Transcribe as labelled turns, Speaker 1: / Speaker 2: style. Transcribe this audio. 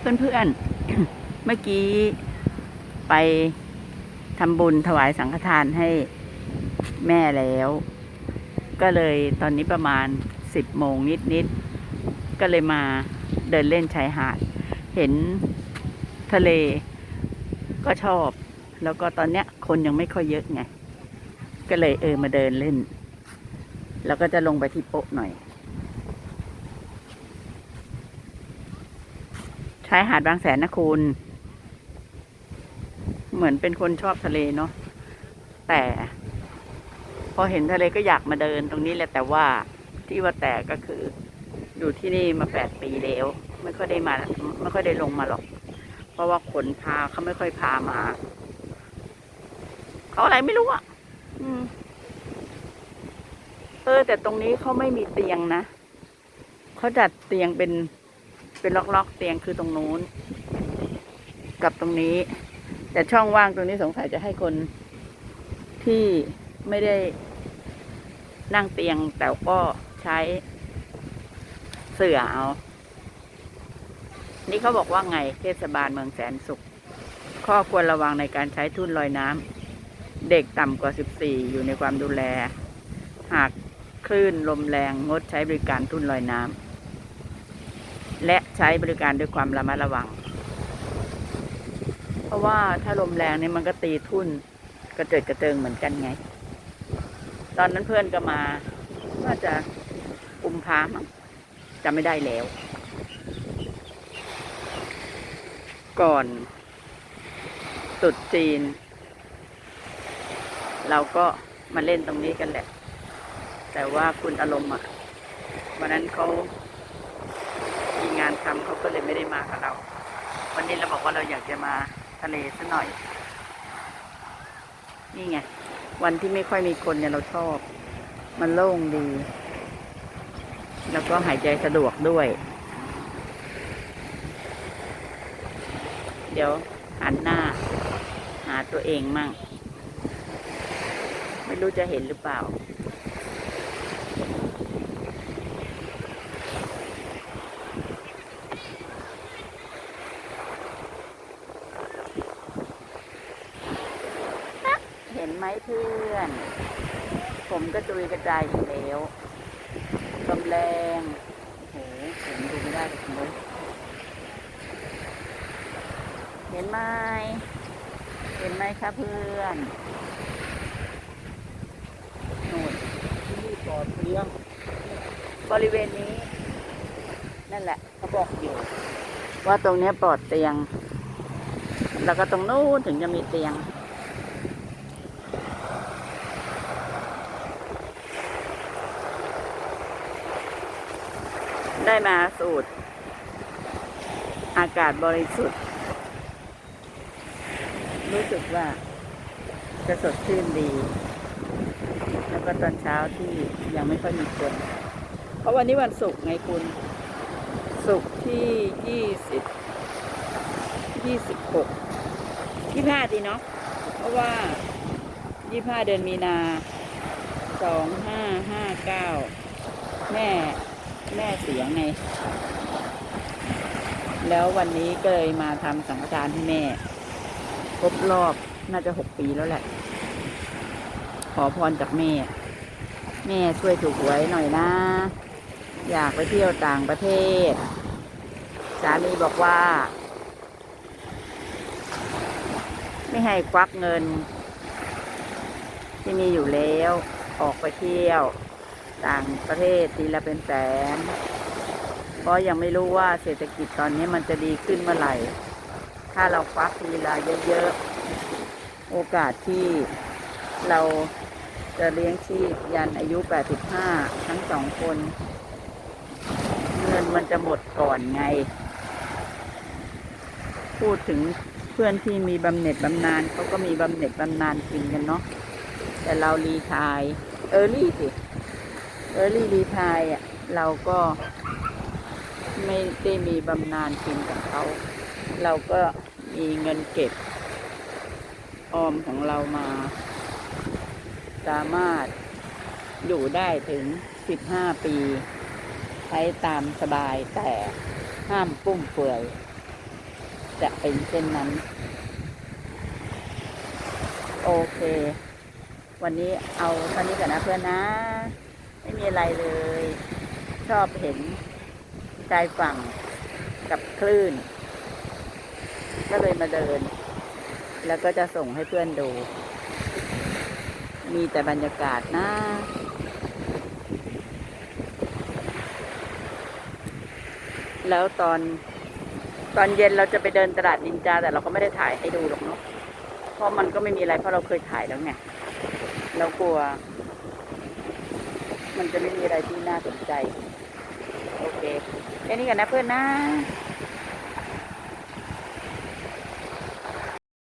Speaker 1: เพื่อนๆ เมื่อกี้ไปทำบุญถวายสังฆทานให้แม่แล้ว ก็เลยตอนนี้ประมาณสิบโมงนิดๆ ก็เลยมาเดินเล่นชายหาด เห็นทะเลก็ชอบ แล้วก็ตอนเนี้ยคนยังไม่ค่อยเยอะไง ก็เลยเออมาเดินเล่น แล้วก็จะลงไปที่โป๊ะหน่อย ชายหาดบางแสนนะคุณ เหมือนเป็นคนชอบทะเลเนาะแต่ พอเห็นทะเลก็อยากมาเดินตรงนี้แหละแต่ว่าที่ว่าแต่ก็คือ อยู่ที่นี่มาแปดปีแล้วไม่ค่อยได้มาไม่ค่อยได้ลงมาหรอก เพราะว่าขนพาเขาไม่ค่อยพามา เขาอะไรไม่รู้อะอเออ แต่ตรงนี้เขาไม่มีเตียงนะเขาจัดเตียงเป็น เป็นล็อกๆเตียงคือตรงนู้น กับตรงนี้ แต่ช่องว่างตรงนี้สงสัยจะให้คนที่ไม่ได้นั่งเตียงแต่ก็ใช้เสื่อเอา นี่เขาบอกว่าไงเทศบาลเมืองแสนสุข ข้อควรระวังในการใช้ทุ่นลอยน้ำ เด็กต่ำกว่า 14 อยู่ในความดูแล หากคลื่นลมแรงงดใช้บริการทุ่นลอยน้ำ และใช้บริการด้วยความระมัดระวัง เพราะว่าถ้าลมแรงเนี่ยมันก็ตีทุ่นกระเจิดกระเจิงเหมือนกันไง ตอนนั้นเพื่อนก็มาน่าจะกุมภามั้งจำไม่ได้แล้ว ก่อนตุดจีน เราก็มาเล่นตรงนี้กันแหละ แต่ว่าคุณอารมณ์อะวันนั้นเขา มีงานทำเขาก็เลยไม่ได้มากับเรา วันนี้เราบอกว่าเราอยากจะมาทะเลสักหน่อย นี่ไง วันที่ไม่ค่อยมีคนเนี่ยเราชอบ มันโล่งดี แล้วก็หายใจสะดวกด้วย เดี๋ยวหันหน้า หาตัวเองมั่ง ไม่รู้จะเห็นหรือเปล่า เห็น ไหมเพื่อน ผมก็จุยกระจายอยู่แล้วลมแรงโอ้โหผมดูไม่ได้เลยคุณเลยเห็นไหมเห็นไหมคะเพื่อนนู่น
Speaker 2: ที่นี่ปลอดเลี่ยง
Speaker 1: บริเวณนี้ นั่นแหละเขาบอกอยู่ ว่าตรงนี้ปลอดเตียง แล้วก็ตรงนู้นถึงจะมีเตียง ได้มาสูตรอากาศบริสุทธิ์ รู้สึกว่าจะสดชื่นดี แล้วก็ตอนเช้าที่ยังไม่ค่อยมีคน เพราะวันนี้วันศุกร์ไงคุณ ศุกร์ที่ยี่สิบยี่สิบหกยี่ห้าดีเนาะเพราะว่ายี่ห้าเดือนมีนาสองห้าห้าเก้าแม่ แม่เสียงไง แล้ววันนี้ก็เลยมาทำสังฆทานให้แม่ ครบรอบน่าจะหกปีแล้วแหละ ขอพรจากแม่ แม่ช่วยถูกหวยหน่อยนะ อยากไปเที่ยวต่างประเทศ สามีบอกว่า ไม่ให้ควักเงิน ที่มีอยู่แล้วออกไปเที่ยว ต่างประเทศทีละเป็นแสน เพราะยังไม่รู้ว่าเศรษฐกิจตอนนี้มันจะดีขึ้นเมื่อไหร่ ถ้าเราควักทีละเยอะๆ โอกาสที่เราจะเลี้ยงชีพยันอายุ 85 ทั้งสองคน เงินมันจะหมดก่อนไง พูดถึงเพื่อนที่มีบำเหน็จบำนาญเขาก็มีบำเหน็จบำนาญกินกันเนาะแต่เรารีทายเออรี่สิ เออรี่รีไทายอะเราก็ไม่ได้มีบำนาญกินกับเขา เราก็มีเงินเก็บ ออมของเรามา สามารถอยู่ได้ถึง15ปี ใช้ตามสบายแต่ห้ามฟุ่มเฟือย จะเป็นเช่นนั้น โอเค วันนี้เอาเท่านี้ก่อนนะเพื่อนนะ ไม่มีอะไรเลย ชอบเห็นชายฝั่งกับคลื่น ก็เลยมาเดิน แล้วก็จะส่งให้เพื่อนดู มีแต่บรรยากาศนะแล้วตอนตอนเย็นเราจะไปเดินตลาดนินจา แต่เราก็ไม่ได้ถ่ายให้ดูหรอกเนาะเพราะมันก็ไม่มีอะไรเพราะเราเคยถ่ายแล้วไงเรากลัว มันจะไม่มีอะไรที่น่าสนใจ โอเคแค่นี้กันนะเพื่อนนะ